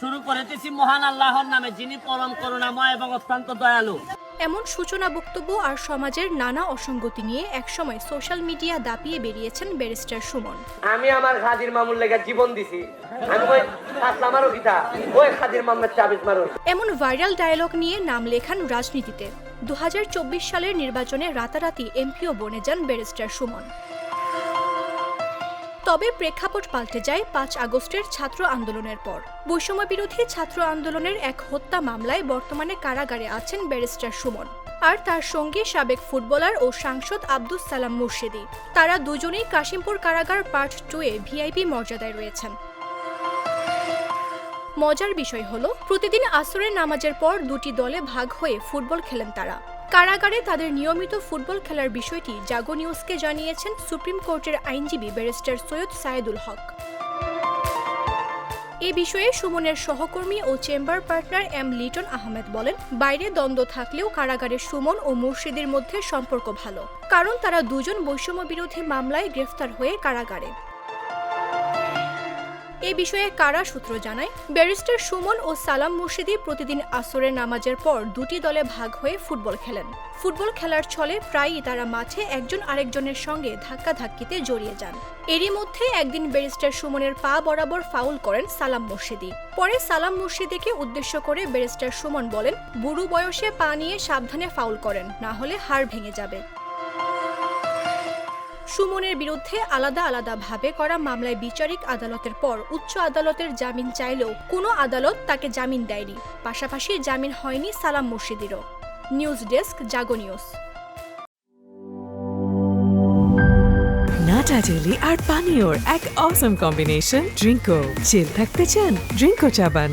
শুরু করিতেছি মহান আল্লাহর নামে যিনি পরম করুণাময় এবং অত্যন্ত দয়ালু। এমন সূচনা বক্তব্য আর সমাজের নানা অসঙ্গতি নিয়ে একসময় সোশ্যাল মিডিয়া দাপিয়ে বেরিয়েছেন ব্যারিস্টার সুমন। আমি আমার খাদির মামুর লেগে জীবন দিছি। আমি ওই কাতলা মারো কিতা? ওই খাদির মামলার চাবিজ মারো। এমন ভাইরাল ডায়ালগ নিয়ে নাম লেখান রাজনীতিতে। দু হাজার চব্বিশ সালের নির্বাচনে রাতারাতি এমপিও বনে যান ব্যারিস্টার সুমন। তবে প্রেক্ষাপট পাল্টে যায় পাঁচ আগস্টের ছাত্র আন্দোলনের পর। বৈষম্য বিরোধী ছাত্র আন্দোলনের এক হত্যা মামলায় বর্তমানে কারাগারে আছেন ব্যারিস্টার সুমন। আর তার সঙ্গে সাবেক ফুটবলার ও সাংসদ আব্দুস সালাম মুর্শিদি। তারা দুজনেই কাশিমপুর কারাগার পার্ট টু এ ভিআইপি মর্যাদায় রয়েছেন। মজার বিষয় হলো, প্রতিদিন আসরের নামাজের পর দুটি দলে ভাগ হয়ে ফুটবল খেলেন তারা। কারাগারে তাদের নিয়মিত ফুটবল খেলার বিষয়টি জাগো নিউজকে জানিয়েছেন সুপ্রিম কোর্টের আইনজীবী ব্যারিস্টার সৈয়দ সায়েদুল হক। এ বিষয়ে সুমনের সহকর্মী ও chamber partner M Liton Ahmed বলেন, বাইরে দ্বন্দ্ব থাকলেও কারাগারে সুমন ও মুর্শিদের মধ্যে সম্পর্ক ভালো, কারণ তারা দুজন বৈষম্য বিরোধী মামলায় গ্রেফতার হয়ে কারাগারে। এ বিষয়ে কারা সূত্র জানায়? ব্যারিস্টার সুমন ও সালাম মুর্শিদি প্রতিদিন আসরের নামাজের পর দুটি দলে ভাগ হয়ে ফুটবল খেলেন। ফুটবল খেলার ছলে প্রায়ই তারা মাঠে একজন আরেকজনের সঙ্গে ধাক্কাধাক্কিতে জড়িয়ে যান। এরই মধ্যে একদিন ব্যারিস্টার সুমনের পা বরাবর ফাউল করেন সালাম মুর্শিদি। পরে সালাম মুর্শিদিকে উদ্দেশ্য করে ব্যারিস্টার সুমন বলেন, বুড়ো বয়সে পা নিয়ে সাবধানে ফাউল করেন, না হলে হাড় ভেঙে যাবে। সুমনের বিরুদ্ধে আলাদা আলাদা ভাবে করা মামলায় বিচারিক আদালতের পর উচ্চ আদালতের জামিন চাইলেও কোনো আদালত তাকে জামিন দেয়নি। পাশাপাশি জামিন হয়নি Salam মুর্শিদিরও। News desk, Jago news. নাটা জেলি আর পানীয়র এক অসম কম্বিনেশন ড্রিঙ্কো চিল থাকতে চান ড্রিঙ্কো চাবান।